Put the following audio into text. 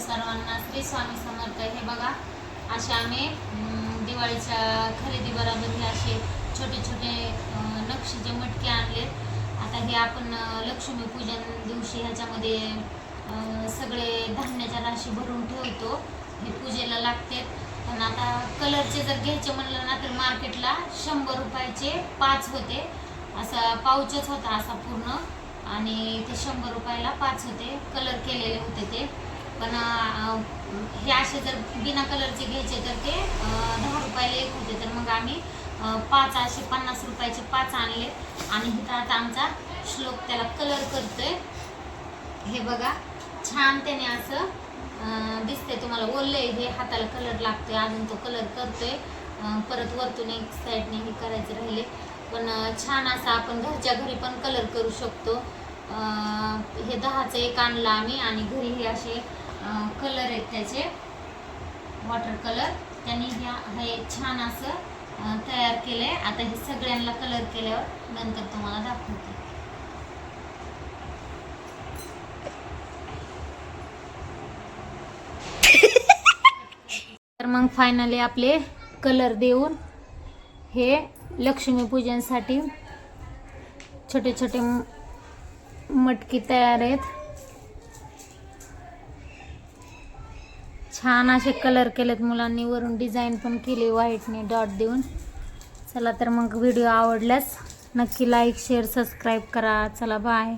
सर्वांना श्री स्वामी समर्थ. हे बघा असे आम्ही दिवाळीच्या खरेदी बरोबर हे असे छोटे छोटे नक्षीचे मटके आणलेत आता हे आपण लक्ष्मीपूजन दिवशी ह्याच्यामध्ये सगळे धान्याच्या राशी भरून ठेवतो. हे पूजेला लागते. पण आता कलरचे जर घ्यायचे म्हणलं ना तर मार्केटला शंभर रुपयाचे पाच होते. असा पाऊचच होता असा पूर्ण. आणि ते शंभर रुपयाला पाच होते. कलर केलेले होते ते. पण हे असे जर बिना कलरचे घ्यायचे तर ते दहा रुपयाला एक होते. तर मग आम्ही पाच असे पन्नास रुपयाचे पाच आणले. आणि इथं आता आमचा श्लोक त्याला कलर करतोय. हे बघा छान त्याने असं अं, दिसतंय तुम्हाला. ओललंय हे हाताला कलर लागतोय. अजून तो कलर करतोय. परत वरतून एक साईडने हे करायचे राहिले. पण छान असा आपण घरच्या घरी पण कलर करू शकतो. हे दहाचं एक आणलं आम्ही. आणि घरी हे असे कलर आहेत त्याचे. वॉटर कलर त्यांनी ह्या हे छान असं तयार तयार केलंय. आता हे सगळ्यांना कलर केल्यावर नंतर तुम्हाला दाखवते. तर मग फायनली आपले कलर देऊन हे लक्ष्मीपूजनसाठी छोटे छोटे मटकी तयार आहेत. छान असे कलर केलेत मुलांनी. वरून डिझाईन पण केली व्हाईटने डॉट देऊन. चला तर मग व्हिडिओ आवडल्यास नक्की लाईक शेअर सबस्क्राईब करा. चला बाय